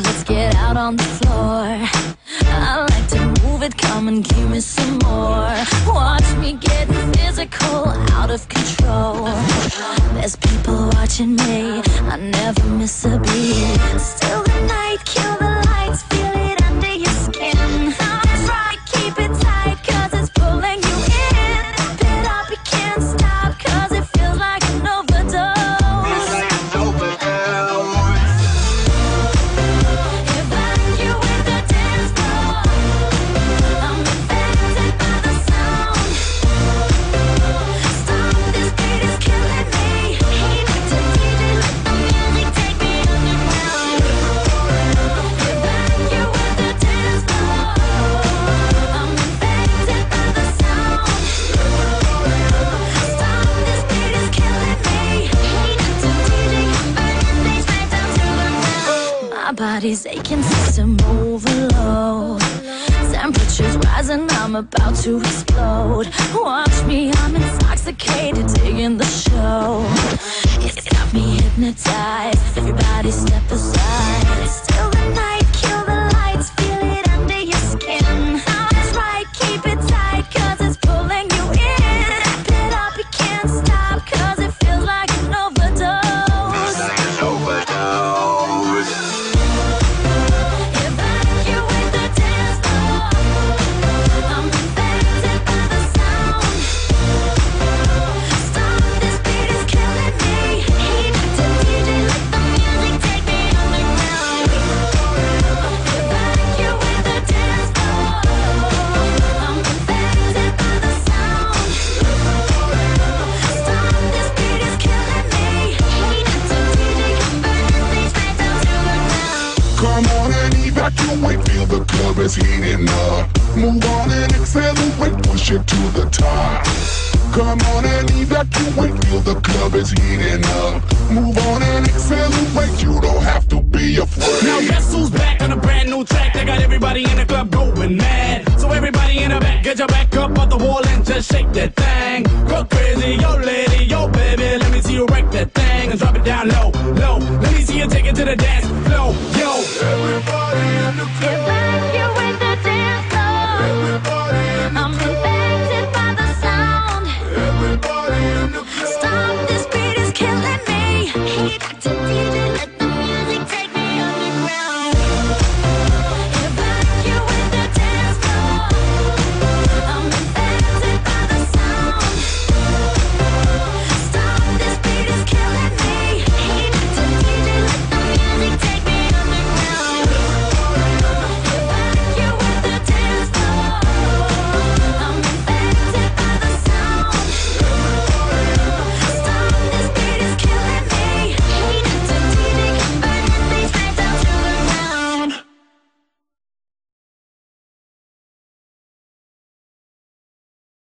let's get out on the floor. I like to move it, come and give me some more. Watch me physical, out of control. There's people watching me, I never miss a beat. Still the night, kill body's aching, system overload. Temperatures rising, I'm about to explode. Watch me, I'm intoxicated, digging the show. It's got me hypnotized. The club is heating up. Move on and accelerate, push it to the top. Come on and evacuate, feel the club is heating up. Move on and accelerate, you don't have to be afraid. Now guess who's back on a brand new track? They got everybody in the club going mad. So everybody in the back, get your back up off the wall and just shake that thing. Go crazy, yo lady, yo baby, let me see you wreck that thing and drop it down low, low. Let me see you take it to the dance floor, yo. Everybody